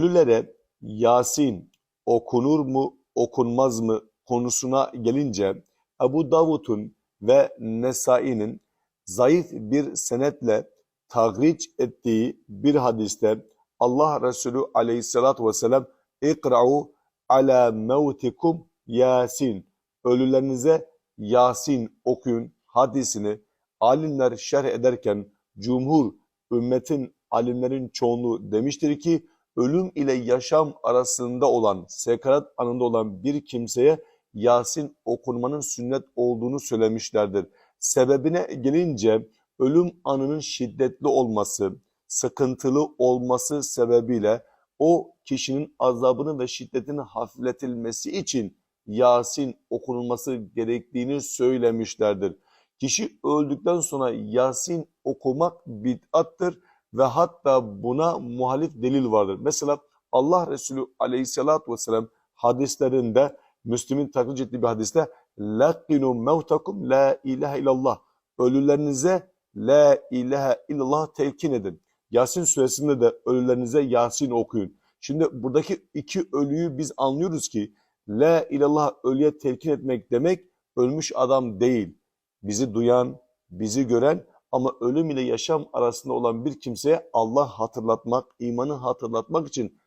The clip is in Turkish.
Ölülere Yasin okunur mu, okunmaz mı konusuna gelince Ebu Davud'un ve Nesai'nin zayıf bir senetle tahriç ettiği bir hadiste Allah Resulü aleyhissalatü vesselam İkra'u ala mevtikum Yasin ölülerinize Yasin okuyun hadisini alimler şerh ederken cumhur ümmetin alimlerin çoğunluğu demiştir ki ölüm ile yaşam arasında olan, sekarat anında olan bir kimseye Yasin okunmanın sünnet olduğunu söylemişlerdir. Sebebine gelince ölüm anının şiddetli olması, sıkıntılı olması sebebiyle o kişinin azabını ve şiddetinin hafifletilmesi için Yasin okunulması gerektiğini söylemişlerdir. Kişi öldükten sonra Yasin okumak bid'attır ve hatta buna muhalif delil vardır. Mesela Allah Resulü aleyhissalatü vesselam hadislerinde Müslim'in taklit ettiği bir hadiste لَقِّنُوا مَوْتَكُمْ لَا ilahe illallah Ölülerinize La ilahe illallah telkin edin. Yasin suresinde de ölülerinize Yasin okuyun. Şimdi buradaki iki ölüyü biz anlıyoruz ki La ilallah ölüye telkin etmek demek ölmüş adam değil. Bizi duyan, bizi gören ama ölüm ile yaşam arasında olan bir kimseye Allah hatırlatmak, imanı hatırlatmak için